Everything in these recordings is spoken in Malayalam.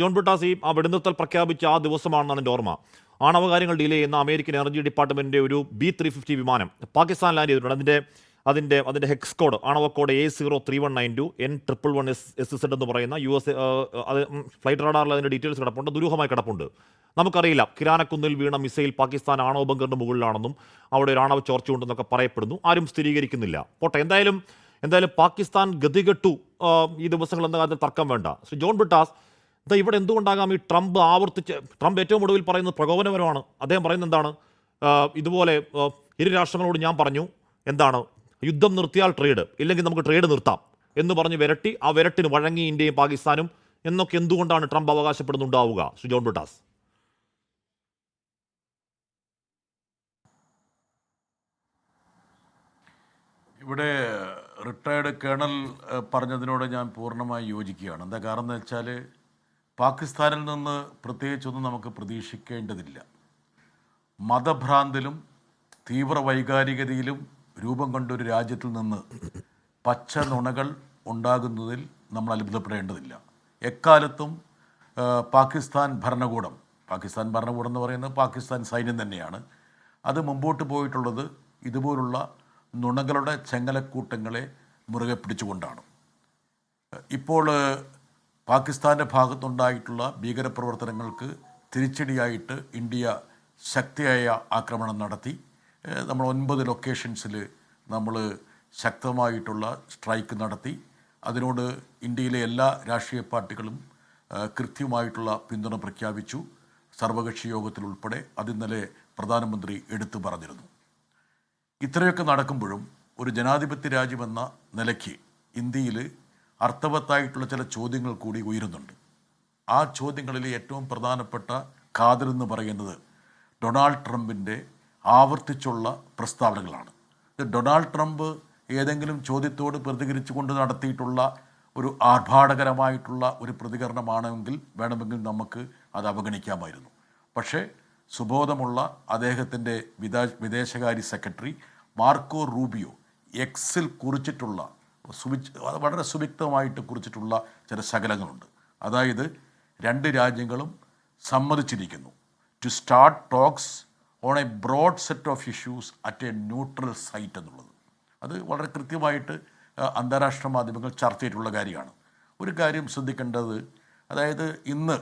ജോൺ ബ്രിട്ടാസ് ഈ ആ വെടിനിർത്തൽ പ്രഖ്യാപിച്ച ആ ദിവസമാണെന്നാണ് എന്റെ ഓർമ്മ. ആണവ കാര്യങ്ങൾ ഡീൽ ചെയ്യുന്ന അമേരിക്കൻ എനർജി ഡിപ്പാർട്ട്മെന്റിന്റെ ഒരു ബി ത്രീ ഫിഫ്റ്റി വിമാനം പാകിസ്ഥാൻ ലാൻഡ് ചെയ്തിട്ടുണ്ട്. അതിന്റെ അതിന്റെ അതിന്റെ ഹെക്സ് കോഡ് ആണവ code A zero three one nine two N triple one S S Z എന്ന് പറയുന്ന യു എസ് അത് ഫ്ലൈറ്റ് റഡാറിൽ അതിന്റെ ഡീറ്റെയിൽസ് കിടപ്പുണ്ട്. ദുരൂഹമായി കിടപ്പുണ്ട്. നമുക്കറിയില്ല കിരാനക്കുന്നിൽ വീണ മിസൈൽ പാകിസ്ഥാൻ ആണവ ബങ്കറിന്റെ മുകളിലാണെന്നും അവിടെ ഒരു ആണവ ചോർച്ചയുണ്ടെന്നൊക്കെ പറയപ്പെടുന്നു. ആരും സ്ഥിരീകരിക്കുന്നില്ല. പോട്ടെ എന്തായാലും എന്തായാലും പാകിസ്ഥാൻ ഗതികെട്ടു ഈ ദിവസങ്ങൾ എന്ന കാര്യത്തിൽ തർക്കം വേണ്ട. ശ്രീ ജോൺ ബ്രിട്ടാസ് ഇതാ ഇവിടെ എന്തുകൊണ്ടാകാം ഈ ട്രംപ് ആവർത്തിച്ച് ട്രംപ് ഏറ്റവും ഒടുവിൽ പറയുന്നത് പ്രകോപനപരമാണ്. അദ്ദേഹം പറയുന്നത് എന്താണ്? ഇതുപോലെ ഇരു രാഷ്ട്രങ്ങളോട് ഞാൻ പറഞ്ഞു എന്താണ്? യുദ്ധം നിർത്തിയാൽ ട്രേഡ് ഇല്ലെങ്കിൽ നമുക്ക് ട്രേഡ് നിർത്താം എന്ന് പറഞ്ഞ് വിരട്ടി ആ വിരട്ടിന് വഴങ്ങി ഇന്ത്യയും പാകിസ്ഥാനും എന്നൊക്കെ എന്തുകൊണ്ടാണ് ട്രംപ് അവകാശപ്പെടുന്നുണ്ടാവുക? ശ്രീ ജോൺ ബ്രിട്ടാസ്. ഇവിടെ റിട്ടയർഡ് കേണൽ പറഞ്ഞതിനോട് ഞാൻ പൂർണമായി യോജിക്കുകയാണ്. എന്താ കാരണം എന്ന് വെച്ചാൽ പാകിസ്ഥാനിൽ നിന്ന് പ്രത്യേകിച്ചൊന്നും നമുക്ക് പ്രതീക്ഷിക്കേണ്ടതില്ല. മതഭ്രാന്തിലും തീവ്ര വൈകാരികതയിലും രൂപം കണ്ടൊരു രാജ്യത്തിൽ നിന്ന് പച്ച നുണകൾ ഉണ്ടാകുന്നതിൽ നമ്മൾ അത്ഭുതപ്പെടേണ്ടതില്ല. എക്കാലത്തും പാകിസ്ഥാൻ ഭരണകൂടം പാകിസ്ഥാൻ ഭരണകൂടം എന്ന് പറയുന്നത് പാകിസ്ഥാൻ സൈന്യം തന്നെയാണ്. അത് മുമ്പോട്ട് പോയിട്ടുള്ളത് ഇതുപോലുള്ള നുണകളുടെ ചെങ്ങലക്കൂട്ടങ്ങളെ മുറുകെ പിടിച്ചുകൊണ്ടാണ്. ഇപ്പോൾ പാകിസ്ഥാന്റെ ഭാഗത്തുണ്ടായിട്ടുള്ള ഭീകരപ്രവർത്തനങ്ങൾക്ക് തിരിച്ചടിയായിട്ട് ഇന്ത്യ ശക്തിയായ ആക്രമണം നടത്തി. നമ്മൾ ഒൻപത് ലൊക്കേഷൻസിൽ നമ്മൾ ശക്തമായിട്ടുള്ള സ്ട്രൈക്ക് നടത്തി. അതിനോട് ഇന്ത്യയിലെ എല്ലാ രാഷ്ട്രീയ പാർട്ടികളും കൃത്യമായിട്ടുള്ള പിന്തുണ പ്രഖ്യാപിച്ചു. സർവകക്ഷി യോഗത്തിലുൾപ്പെടെ അതിന്നലെ പ്രധാനമന്ത്രി എടുത്തു പറഞ്ഞിരുന്നു. ഇത്രയൊക്കെ നടക്കുമ്പോഴും ഒരു ജനാധിപത്യ രാജ്യമെന്ന നിലയ്ക്ക് ഇന്ത്യയിൽ അർത്ഥവത്തായിട്ടുള്ള ചില ചോദ്യങ്ങൾ കൂടി ഉയരുന്നുണ്ട്. ആ ചോദ്യങ്ങളിൽ ഏറ്റവും പ്രധാനപ്പെട്ട എന്ന് പറയുന്നത് ഡൊണാൾഡ് ട്രംപിന്റെ ആവർത്തിച്ചുള്ള പ്രസ്താവനകളാണ്. ഡൊണാൾഡ് ട്രംപ് ഏതെങ്കിലും ചോദ്യത്തോട് പ്രതികരിച്ചുകൊണ്ട് നടത്തിയിട്ടുള്ള ഒരു ആർഭാടകരമായിട്ടുള്ള ഒരു പ്രതികരണമാണെങ്കിൽ വേണമെങ്കിൽ നമുക്ക് അത് അവഗണിക്കാമായിരുന്നു. പക്ഷേ സുബോധമുള്ള അദ്ദേഹത്തിന്റെ വിദാ വിദേശകാര്യ സെക്രട്ടറി മാർക്കോ റൂബിയോ എക്സിൽ കുറിച്ചിട്ടുള്ള സുവിച്ച് വളരെ സുവിക്തമായിട്ട് കുറിച്ചിട്ടുള്ള ചില ശകലങ്ങളുണ്ട്. അതായത് രണ്ട് രാജ്യങ്ങളും സമ്മതിച്ചിരിക്കുന്നു. To start talks on a broad set of issues at a neutral site എന്നുള്ളത്. അത് വളരെ കൃത്യമായിട്ട് അന്താരാഷ്ട്ര മാധ്യമങ്ങൾ ചർച്ച ചെയ്തിട്ടുള്ള കാര്യമാണ്. ഒരു കാര്യം ശ്രദ്ധിക്കേണ്ടത് അതായത് ഇന്ന്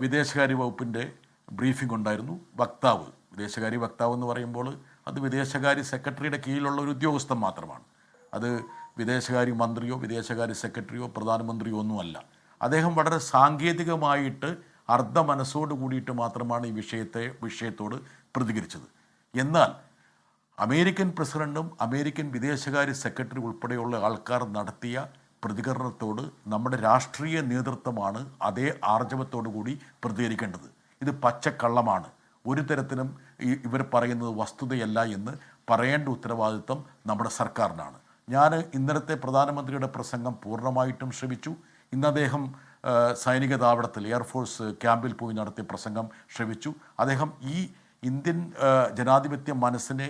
വിദേശകാര്യ വകുപ്പിന്റെ ബ്രീഫിംഗ് ഉണ്ടായിരുന്നു. വക്താവ് വിദേശകാര്യ വക്താവ് എന്ന് പറയുമ്പോൾ അത് വിദേശകാര്യ സെക്രട്ടറിയുടെ കീഴിലുള്ള ഒരു ഉദ്യോഗസ്ഥൻ മാത്രമാണ്. അത് വിദേശകാര്യ മന്ത്രിയോ വിദേശകാര്യ സെക്രട്ടറിയോ പ്രധാനമന്ത്രിയോ ഒന്നുമല്ല. അദ്ദേഹം വളരെ സാങ്കേതികമായിട്ട് അർദ്ധ മനസ്സോട് കൂടിയിട്ട് മാത്രമാണ് ഈ വിഷയത്തെ വിഷയത്തോട് പ്രതികരിച്ചത്. എന്നാൽ അമേരിക്കൻ പ്രസിഡന്റും അമേരിക്കൻ വിദേശകാര്യ സെക്രട്ടറി ഉൾപ്പെടെയുള്ള ആൾക്കാർ നടത്തിയ പ്രതികരണത്തോട് നമ്മുടെ രാഷ്ട്രീയ നേതൃത്വമാണ് അതേ ആർജവത്തോടു കൂടി പ്രതികരിക്കേണ്ടത്. ഇത് പച്ചക്കള്ളമാണ്. ഒരു തരത്തിലും ഇവർ പറയുന്നത് വസ്തുതയല്ല എന്ന് പറയേണ്ട ഉത്തരവാദിത്വം നമ്മുടെ സർക്കാരിനാണ്. ഞാൻ ഇന്നലത്തെ പ്രധാനമന്ത്രിയുടെ പ്രസംഗം പൂർണമായിട്ടും ശ്രമിച്ചു ഇന്ന് അദ്ദേഹം സൈനിക താവളത്തിൽ എയർഫോഴ്സ് ക്യാമ്പിൽ പോയി നടത്തിയ പ്രസംഗം ശ്രമിച്ചു അദ്ദേഹം ഈ ഇന്ത്യൻ ജനാധിപത്യ മനസ്സിനെ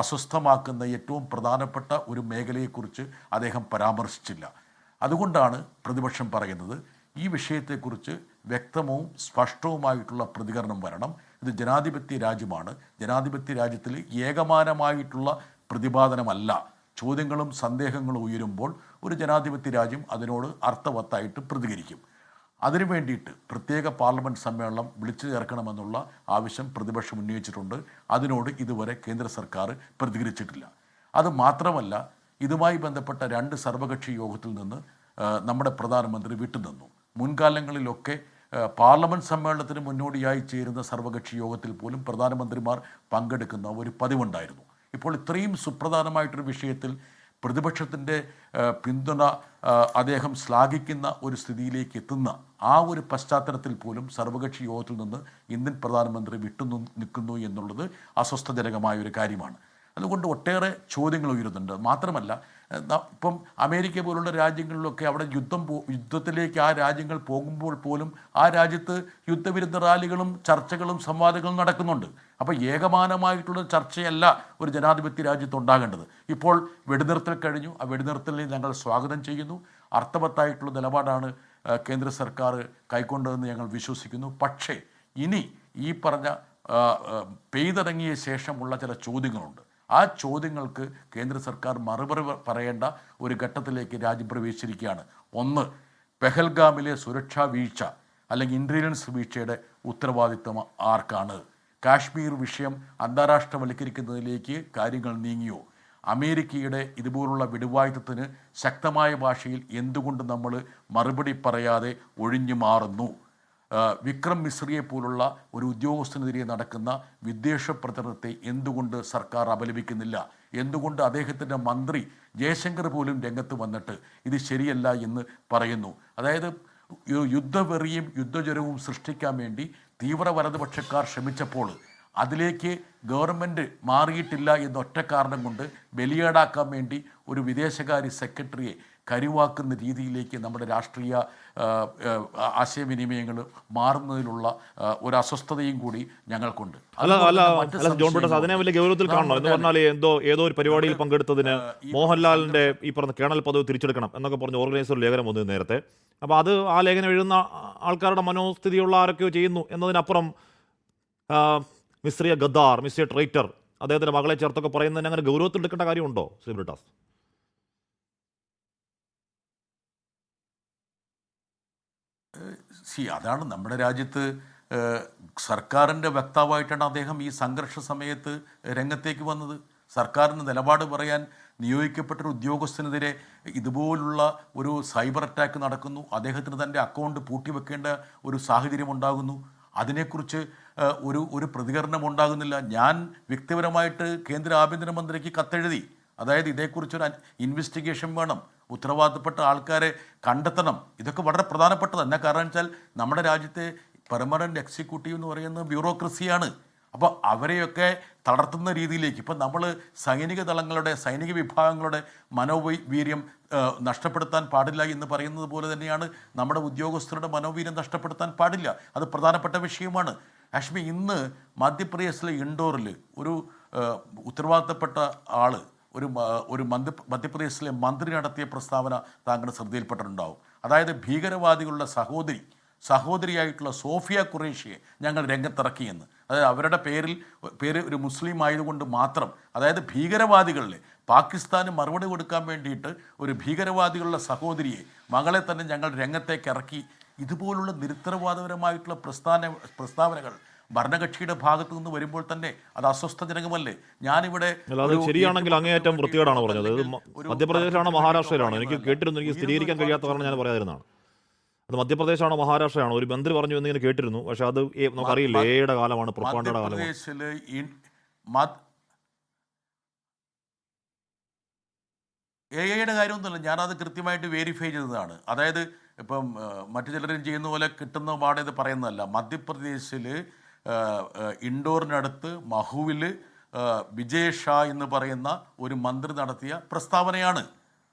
അസ്വസ്ഥമാക്കുന്ന ഏറ്റവും പ്രധാനപ്പെട്ട ഒരു മേഖലയെക്കുറിച്ച് അദ്ദേഹം പരാമർശിച്ചില്ല. അതുകൊണ്ടാണ് പ്രതിപക്ഷം പറയുന്നത് ഈ വിഷയത്തെക്കുറിച്ച് വ്യക്തവും സ്പഷ്ടവുമായിട്ടുള്ള പ്രതികരണം വരണം. ഇത് ജനാധിപത്യ രാജ്യമാണ്. ജനാധിപത്യ രാജ്യത്തിൽ ഏകമാനമായിട്ടുള്ള പ്രതിപാദനമല്ല. ചോദ്യങ്ങളും സന്ദേഹങ്ങളും ഉയരുമ്പോൾ ഒരു ജനാധിപത്യ രാജ്യം അതിനോട് അർത്ഥവത്തായിട്ട് പ്രതികരിക്കും. അതിനു വേണ്ടിയിട്ട് പ്രത്യേക പാർലമെന്റ് സമ്മേളനം വിളിച്ചു ചേർക്കണമെന്നുള്ള ആവശ്യം പ്രതിപക്ഷം ഉന്നയിച്ചിട്ടുണ്ട്. അതിനോട് ഇതുവരെ കേന്ദ്ര സർക്കാർ പ്രതികരിച്ചിട്ടില്ല. അത് മാത്രമല്ല ഇതുമായി ബന്ധപ്പെട്ട രണ്ട് സർവകക്ഷി യോഗത്തിൽ നിന്ന് നമ്മുടെ പ്രധാനമന്ത്രി വിട്ടുനിന്നു. മുൻകാലങ്ങളിലൊക്കെ പാർലമെന്റ് സമ്മേളനത്തിന് മുന്നോടിയായി ചേരുന്ന സർവകക്ഷി യോഗത്തിൽ പോലും പ്രധാനമന്ത്രിമാർ പങ്കെടുക്കുന്ന ഒരു പതിവുണ്ടായിരുന്നു. ഇപ്പോൾ ഇത്രയും സുപ്രധാനമായിട്ടൊരു വിഷയത്തിൽ പ്രതിപക്ഷത്തിന്റെ പിന്തുണ അദ്ദേഹം ശ്ലാഘിക്കുന്ന ഒരു സ്ഥിതിയിലേക്ക് എത്തുന്ന ആ ഒരു പശ്ചാത്തലത്തിൽ പോലും സർവകക്ഷി യോഗത്തിൽ നിന്ന് ഇന്ത്യൻ പ്രധാനമന്ത്രി വിട്ടു നിൽക്കുന്നു എന്നുള്ളത് അസ്വസ്ഥജനകമായ ഒരു കാര്യമാണ്. അതുകൊണ്ട് ഒട്ടേറെ ചോദ്യങ്ങൾ ഉയരുന്നുണ്ട്. മാത്രമല്ല ഇപ്പം അമേരിക്ക പോലുള്ള രാജ്യങ്ങളിലൊക്കെ അവിടെ യുദ്ധം യുദ്ധത്തിലേക്ക് ആ രാജ്യങ്ങൾ പോകുമ്പോൾ പോലും ആ രാജ്യത്ത് യുദ്ധവിരുദ്ധ റാലികളും ചർച്ചകളും സംവാദങ്ങളും നടക്കുന്നുണ്ട്. അപ്പോൾ ഏകമാനമായിട്ടുള്ള ചർച്ചയല്ല ഒരു ജനാധിപത്യ രാജ്യത്ത് ഉണ്ടാകേണ്ടത്. ഇപ്പോൾ വെടിനിർത്തൽ കഴിഞ്ഞു. ആ വെടിനിർത്തലിനെ ഞങ്ങൾ സ്വാഗതം ചെയ്യുന്നു. അർത്ഥവത്തായിട്ടുള്ള നിലപാടാണ് കേന്ദ്ര സർക്കാർ കൈക്കൊണ്ടതെന്ന് ഞങ്ങൾ വിശ്വസിക്കുന്നു. പക്ഷേ ഇനി ഈ പറഞ്ഞ പെയ്തിറങ്ങിയ ശേഷമുള്ള ചില ചോദ്യങ്ങളുണ്ട്. ആ ചോദ്യങ്ങൾക്ക് കേന്ദ്ര സർക്കാർ മറുപടി പറയേണ്ട ഒരു ഘട്ടത്തിലേക്ക് രാജ്യം പ്രവേശിച്ചിരിക്കുകയാണ്. ഒന്ന് പെഹൽഗാമിലെ സുരക്ഷാ വീഴ്ച അല്ലെങ്കിൽ ഇന്റലിജൻസ് വീഴ്ചയുടെ ഉത്തരവാദിത്വം ആർക്കാണ്? കാശ്മീർ വിഷയം അന്താരാഷ്ട്രവൽക്കരിക്കുന്നതിലേക്ക് കാര്യങ്ങൾ നീങ്ങിയോ? അമേരിക്കയുടെ ഇതുപോലുള്ള വിടുവായുധത്തിന് ശക്തമായ ഭാഷയിൽ എന്തുകൊണ്ട് നമ്മൾ മറുപടി പറയാതെ ഒഴിഞ്ഞു മാറുന്നു? വിക്രം മിശ്രിയെ പോലുള്ള ഒരു ഉദ്യോഗസ്ഥനെതിരെ നടക്കുന്ന വിദ്വേഷ പ്രചരണത്തെ എന്തുകൊണ്ട് സർക്കാർ അപലപിക്കുന്നില്ല? എന്തുകൊണ്ട് അദ്ദേഹത്തിന്റെ മന്ത്രി ജയശങ്കർ പോലും രംഗത്ത് വന്നിട്ട് ഇത് ശരിയല്ല എന്ന് പറയുന്നു? അതായത് യുദ്ധവെറിയും യുദ്ധജ്വരവും സൃഷ്ടിക്കാൻ വേണ്ടി തീവ്ര വലതുപക്ഷക്കാർ ശ്രമിച്ചപ്പോൾ അതിലേക്ക് ഗവൺമെന്റ് മാറിയിട്ടില്ല എന്നൊറ്റ കാരണം കൊണ്ട് ബലിയാടാക്കാൻ വേണ്ടി ഒരു വിദേശകാര്യ സെക്രട്ടറിയെ കരുവാക്കുന്ന രീതിയിലേക്ക് നമ്മുടെ രാഷ്ട്രീയ ആശയവിനിമയങ്ങൾ മാറുന്നതിലുള്ള ഒരു അസ്വസ്ഥതയും കൂടി ഞങ്ങൾക്കുണ്ട്. അതിനെ. വലിയ ഗൗരവത്തിൽ കാണണം? എന്ന് പറഞ്ഞാൽ എന്തോ ഏതോ ഒരു പരിപാടിയിൽ പങ്കെടുത്തതിന് മോഹൻലാലിന്റെ ഈ പറഞ്ഞ കേണൽ പദവി തിരിച്ചെടുക്കണം എന്നൊക്കെ പറഞ്ഞ ഓർഗനൈസർ ലേഖനം വന്നു നേരത്തെ. അപ്പോൾ അത് ആ ലേഖനം എഴുതുന്ന ആൾക്കാരുടെ മനോസ്ഥിതിയുള്ള ആരൊക്കെയോ ചെയ്യുന്നു എന്നതിനപ്പുറം മിസ്ത്രിയ മിസ്രിയ ഗദ്ദാർ മിസ്രിയ ട്രൈറ്റർ അദ്ദേഹത്തിന്റെ മകളെ ചേർത്തൊക്കെ പറയുന്നതിന് അങ്ങനെ ഗൗരവത്തിൽ എടുക്കേണ്ട കാര്യമുണ്ടോ ശ്രീ സി അതാണ് നമ്മുടെ രാജ്യത്ത് സർക്കാരിന്റെ വക്താവായിട്ടാണ് അദ്ദേഹം ഈ സംഘർഷ സമയത്ത് രംഗത്തേക്ക് വന്നത്. സർക്കാരിന് നിലപാട് പറയാൻ നിയോഗിക്കപ്പെട്ട ഒരു ഉദ്യോഗസ്ഥനെതിരെ ഇതുപോലുള്ള ഒരു സൈബർ അറ്റാക്ക് നടക്കുന്നു. അദ്ദേഹത്തിന് തന്റെ അക്കൗണ്ട് പൂട്ടിവെക്കേണ്ട ഒരു സാഹചര്യം ഉണ്ടാകുന്നു. അതിനെക്കുറിച്ച് ഒരു ഒരു പ്രതികരണം ഉണ്ടാകുന്നില്ല. ഞാൻ വ്യക്തിപരമായിട്ട് കേന്ദ്ര ആഭ്യന്തരമന്ത്രിക്ക് കത്തെഴുതി. അതായത് ഇതേക്കുറിച്ചൊരു ഇൻവെസ്റ്റിഗേഷൻ വേണം. ഉത്തരവാദിത്തപ്പെട്ട ആൾക്കാരെ കണ്ടെത്തണം. ഇതൊക്കെ വളരെ പ്രധാനപ്പെട്ടത് എന്നാ കാരണം വെച്ചാൽ നമ്മുടെ രാജ്യത്തെ പെർമനന്റ് എക്സിക്യൂട്ടീവ് എന്ന് പറയുന്നത് ബ്യൂറോക്രസിയാണ് അപ്പോൾ അവരെയൊക്കെ തളർത്തുന്ന രീതിയിലേക്ക് ഇപ്പം നമ്മൾ സൈനിക ദളങ്ങളുടെ സൈനിക വിഭാഗങ്ങളുടെ മനോവീര്യം നഷ്ടപ്പെടുത്താൻ പാടില്ല എന്ന് പറയുന്നത് പോലെ തന്നെയാണ് നമ്മുടെ ഉദ്യോഗസ്ഥരുടെ മനോവീര്യം നഷ്ടപ്പെടുത്താൻ പാടില്ല. അത് പ്രധാനപ്പെട്ട വിഷയമാണ്. ആഷ്മി ഇന്ന് മധ്യപ്രദേശിലെ ഇൻഡോറിൽ ഒരു ഉത്തരവാദിത്തപ്പെട്ട ആൾ ഒരു ഒരു മന്ത്രി മധ്യപ്രദേശിലെ മന്ത്രി നടത്തിയ പ്രസ്താവന താങ്കളുടെ ശ്രദ്ധയിൽപ്പെട്ടിട്ടുണ്ടാവും. അതായത് ഭീകരവാദികളുടെ സഹോദരി സഹോദരിയായിട്ടുള്ള സോഫിയ ഖുറേഷിയെ ഞങ്ങൾ രംഗത്തിറക്കിയെന്ന്. അതായത് അവരുടെ പേരിൽ പേര് ഒരു മുസ്ലിം ആയതുകൊണ്ട് മാത്രം അതായത് ഭീകരവാദികളിലെ പാകിസ്ഥാന് മറുപടി കൊടുക്കാൻ വേണ്ടിയിട്ട് ഒരു ഭീകരവാദികളുടെ സഹോദരിയെ മകളെ തന്നെ ഞങ്ങൾ രംഗത്തേക്ക് ഇറക്കി. ഇതുപോലുള്ള നിരുത്തരവാദപരമായിട്ടുള്ള പ്രസ്ഥാന പ്രസ്താവനകൾ ഭരണകക്ഷിയുടെ ഭാഗത്തു നിന്ന് വരുമ്പോൾ തന്നെ അത് അസ്വസ്ഥജനകമല്ലേ? ഞാനിവിടെ ശരിയാണെങ്കിൽ അങ്ങേയറ്റം വൃത്തികേടാണ് പറഞ്ഞത്. മധ്യപ്രദേശിലാണോ മഹാരാഷ്ട്രയിലാണോ. എനിക്ക്. കേട്ടിരുന്നു എനിക്ക് സ്ഥിരീകരിക്കാൻ കഴിയാത്ത കാരണം ഞാൻ പറയാതിരുന്നതാണ്. അത് മധ്യപ്രദേശാണോ മഹാരാഷ്ട്രയാണോ. ഒരു മന്ത്രി പറഞ്ഞു എന്നിങ്ങനെ കേട്ടിരുന്നു. പക്ഷെ അത് നമുക്കറിയില്ല എയുടെ കാലമാണ് പ്രൊപ്പാണ്ടയുടെ കാലമാണ്. മ- എ ഐയുടെ കാര്യമൊന്നുമല്ല. ഞാനത് കൃത്യമായിട്ട് വെരിഫൈ ചെയ്തതാണ്. അതായത് ഇപ്പം മറ്റു ചിലരും ചെയ്യുന്ന പോലെ കിട്ടുന്ന പാടെ ഇത് പറയുന്നതല്ല. മധ്യപ്രദേശിൽ ഇൻഡോറിനടുത്ത് മഹുവിൽ വിജയ് ഷാ എന്ന് പറയുന്ന ഒരു മന്ത്രി നടത്തിയ പ്രസ്താവനയാണ്.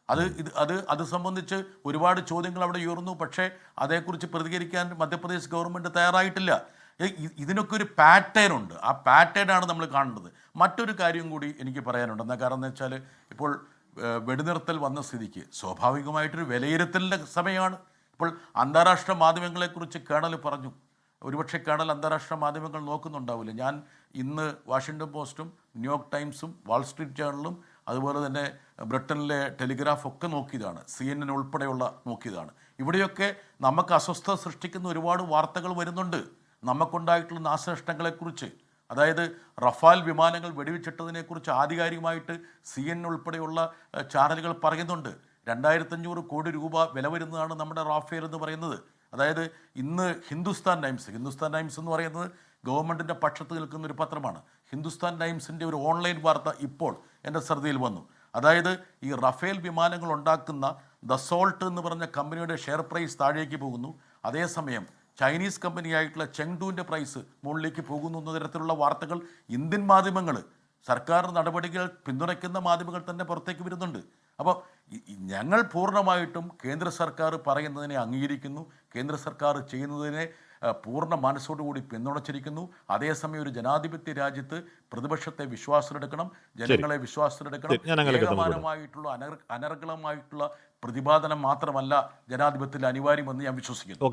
അത് ഇത് അത് അത് സംബന്ധിച്ച് ഒരുപാട് ചോദ്യങ്ങൾ അവിടെ ഉയർന്നു. പക്ഷേ അതേക്കുറിച്ച് പ്രതികരിക്കാൻ മധ്യപ്രദേശ് ഗവൺമെന്റ് തയ്യാറായിട്ടില്ല. ഇതിനൊക്കെ ഒരു പാറ്റേൺ ഉണ്ട്. ആ പാറ്റേൺ ആണ് നമ്മൾ കാണേണ്ടത് മറ്റൊരു കാര്യം കൂടി എനിക്ക് പറയാനുണ്ട്. എന്താ കാരണം എന്ന് വെച്ചാൽ ഇപ്പോൾ വെടിനിർത്തൽ വന്ന സ്ഥിതിക്ക് സ്വാഭാവികമായിട്ടൊരു വിലയിരുത്തലിന്റെ സമയമാണ്. ഇപ്പോൾ അന്താരാഷ്ട്ര മാധ്യമങ്ങളെക്കുറിച്ച് കേണൽ പറഞ്ഞു. ഒരുപക്ഷെ കേണൽ അന്താരാഷ്ട്ര മാധ്യമങ്ങൾ നോക്കുന്നുണ്ടാവില്ല. ഞാൻ ഇന്ന് വാഷിങ്ടൺ പോസ്റ്റും ന്യൂയോർക്ക് ടൈംസും വാൾസ്ട്രീറ്റ് ജേണലും അതുപോലെ തന്നെ ബ്രിട്ടനിലെ ടെലിഗ്രാഫ് ഒക്കെ നോക്കിയതാണ്. സി എൻ എൻ ഉൾപ്പെടെയുള്ള നോക്കിയതാണ്. ഇവിടെയൊക്കെ നമുക്ക് അസ്വസ്ഥത സൃഷ്ടിക്കുന്ന ഒരുപാട് വാർത്തകൾ വരുന്നുണ്ട്. നമുക്കുണ്ടായിട്ടുള്ള നാശനഷ്ടങ്ങളെക്കുറിച്ച്. അതായത് റഫാൽ വിമാനങ്ങൾ വെടിവെച്ചിട്ടതിനെക്കുറിച്ച് ആധികാരികമായിട്ട് സി എൻ ഉൾപ്പെടെയുള്ള ചാനലുകൾ പറയുന്നുണ്ട്. രണ്ടായിരത്തഞ്ഞൂറ് കോടി രൂപ വില വരുന്നതാണ് നമ്മുടെ റാഫേൽ എന്ന് പറയുന്നത്. അതായത് ഇന്ന് ഹിന്ദുസ്ഥാൻ ടൈംസ് ഹിന്ദുസ്ഥാൻ ടൈംസ് എന്ന് പറയുന്നത് ഗവൺമെന്റിന്റെ പക്ഷത്ത് നിൽക്കുന്ന ഒരു പത്രമാണ്. ഹിന്ദുസ്ഥാൻ ടൈംസിന്റെ ഒരു ഓൺലൈൻ വാർത്ത ഇപ്പോൾ എന്റെ ശ്രദ്ധയിൽ വന്നു. അതായത് ഈ റഫേൽ വിമാനങ്ങൾ ഉണ്ടാക്കുന്ന ദസോൾട്ട് എന്ന് പറഞ്ഞ കമ്പനിയുടെ ഷെയർ പ്രൈസ് താഴേക്ക് പോകുന്നു. അതേസമയം ചൈനീസ് കമ്പനിയായിട്ടുള്ള ചെങ്ഡൂവിന്റെ പ്രൈസ് മുകളിലേക്ക് പോകുന്നു എന്ന തരത്തിലുള്ള വാർത്തകൾ ഇന്ത്യൻ മാധ്യമങ്ങൾ സർക്കാർ നടപടികൾ പിന്തുണയ്ക്കുന്ന മാധ്യമങ്ങൾ തന്നെ പുറത്തേക്ക് വരുന്നുണ്ട്. അപ്പോൾ ഞങ്ങൾ പൂർണമായിട്ടും കേന്ദ്ര സർക്കാർ പറയുന്നതിനെ അംഗീകരിക്കുന്നു. കേന്ദ്ര സർക്കാർ ചെയ്യുന്നതിനെ പൂർണ മനസ്സോടുകൂടി പിന്തുണച്ചിരിക്കുന്നു. അതേസമയം ഒരു ജനാധിപത്യ രാജ്യത്ത് പ്രതിപക്ഷത്തെ വിശ്വാസത്തിലെടുക്കണം ജനങ്ങളെ വിശ്വാസത്തിലെടുക്കണം. ഏകമാനമായിട്ടുള്ള അനർ അനർഗളമായിട്ടുള്ള പ്രതിപാദനം മാത്രമല്ല ജനാധിപത്യത്തിൽ അനിവാര്യമെന്ന് ഞാൻ വിശ്വസിക്കുന്നു.